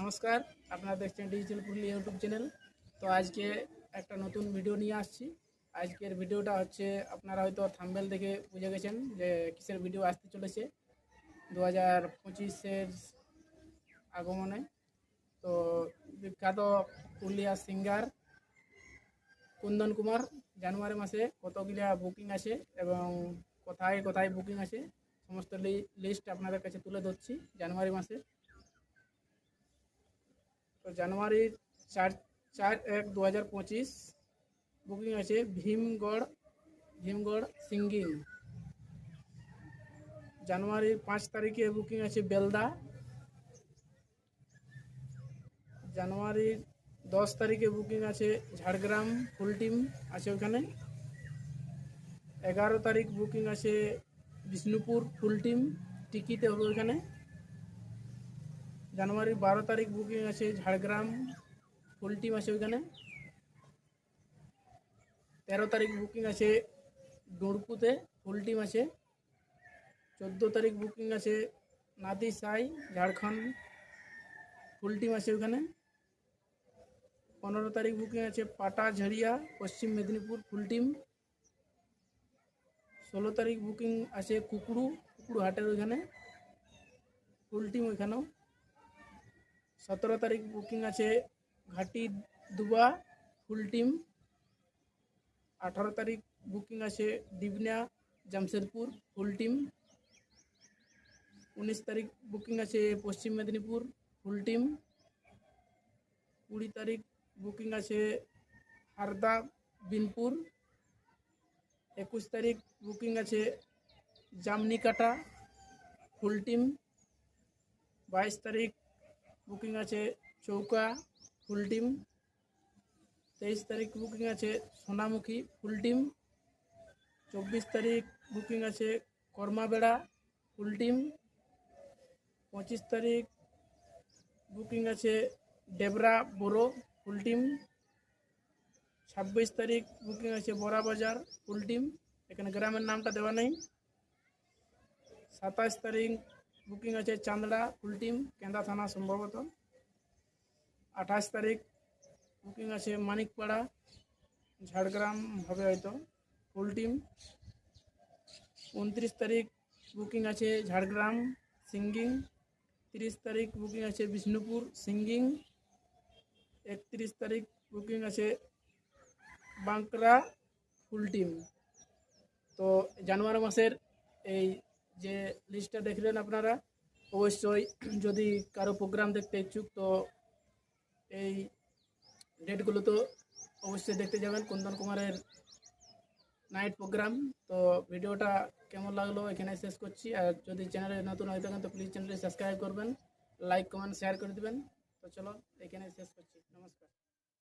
নমস্কার, আপনারা দেখছেন ডিজিটাল পুরুলিয়া ইউটিউব চ্যানেল তো আজকে একটা নতুন ভিডিও নিয়ে আসছি। আজকের ভিডিওটা হচ্ছে, আপনারা হয়তো থাম্বেল দেখে বুঝে গেছেন যে কিসের ভিডিও আসতে চলেছে দু হাজার পঁচিশের আগমনে। তো বিখ্যাত পুরুলিয়া সিঙ্গার কুন্দন কুমার, জানুয়ারি মাসে কতগুলা বুকিং আছে এবং কোথায় কোথায় বুকিং আছে সমস্ত লিস্ট আপনাদের কাছে তুলে ধরছি জানুয়ারি মাসে। তো জানুয়ারির চার চার এক দু হাজার পঁচিশ বুকিং আছে ভীমগড় ভীমগড় সিঙ্গিং। জানুয়ারির পাঁচ তারিখে বুকিং আছে বেলদা। জানুয়ারির দশ তারিখে বুকিং আছে ঝাড়গ্রাম, ফুল টিম আছে ওখানে। এগারো তারিখ বুকিং আছে বিষ্ণুপুর, ফুল টিম টিকিতে হবে ওখানে। জানুয়ারির বারো তারিখ বুকিং আছে ঝাড়গ্রাম ফুল টিম আছে ওইখানে। তেরো তারিখ বুকিং আছে ডুড়কুতে ফুল টিম আছে চোদ্দ তারিখ বুকিং আছে নাদি সাই, ঝাড়খণ্ড ফুল টিম আছে ওখানে পনেরো তারিখ বুকিং আছে পাটা ঝাড়িয়া পশ্চিম মেদিনীপুর ফুল টিম ষোলো তারিখ বুকিং আছে কুকুড়ু কুকুড়ু হাটের ওইখানে। ফুল টিম ওইখানেও। সতেরো তারিখ বুকিং আছে ঘাটি দুবা, ফুল টিম। আঠারো তারিখ বুকিং আছে ডিবনা, জামশেদপুর, ফুল টিম। উনিশ তারিখ বুকিং আছে পশ্চিম মেদিনীপুর, ফুল টিম। কুড়ি তারিখ বুকিং আছে হারদা, বিনপুর। একুশ তারিখ বুকিং আছে জামনিকাটা, ফুল টিম। বাইশ তারিখ বুকিং আছে চৌকা, ফুল টিম। তেইশ তারিখ বুকিং আছে সোনামুখী ফুল টিম। চব্বিশ তারিখ বুকিং আছে কর্মাবেড়া ফুল টিম। পঁচিশ তারিখ বুকিং আছে ডেবরা বোরো ফুল টিম। ছাব্বিশ তারিখ বুকিং আছে বড়া বাজার ফুল টিম। এখানে গ্রামের নামটা দেওয়া নেই। সাতাশ তারিখ বুকিং আছে চান্দড়া, ফুল টিম, কেন্দা থানা সম্ভবত। আঠাশ তারিখ বুকিং আছে মানিকপাড়া, ঝাড়গ্রাম হবে হয়তো, ফুল টিম। উনত্রিশ তারিখ বুকিং আছে ঝাড়গ্রাম, সিঙ্গিং। তিরিশ তারিখ বুকিং আছে বিষ্ণুপুর, সিঙ্গিং। একত্রিশ তারিখ বুকিং আছে বাঁকড়া, ফুল টিম। তো জানুয়ারি মাসের এই যে লিস্টটা দেখলেন আপনারা, অবশ্যই যদি কারও প্রোগ্রাম দেখতে ইচ্ছুক, তো এই ডেটগুলো তো অবশ্যই দেখতে যাবেন, কুন্দন কুমারের নাইট প্রোগ্রাম তো ভিডিওটা কেমন লাগল এখানে শেষ করছি। আর যদি চ্যানেলে নতুন হয়ে থাকেন, তো প্লিজ চ্যানেলটি সাবস্ক্রাইব করবেন লাইক কমেন্ট শেয়ার করে দেবেন। তো চলো, এখানে শেষ করছি। নমস্কার।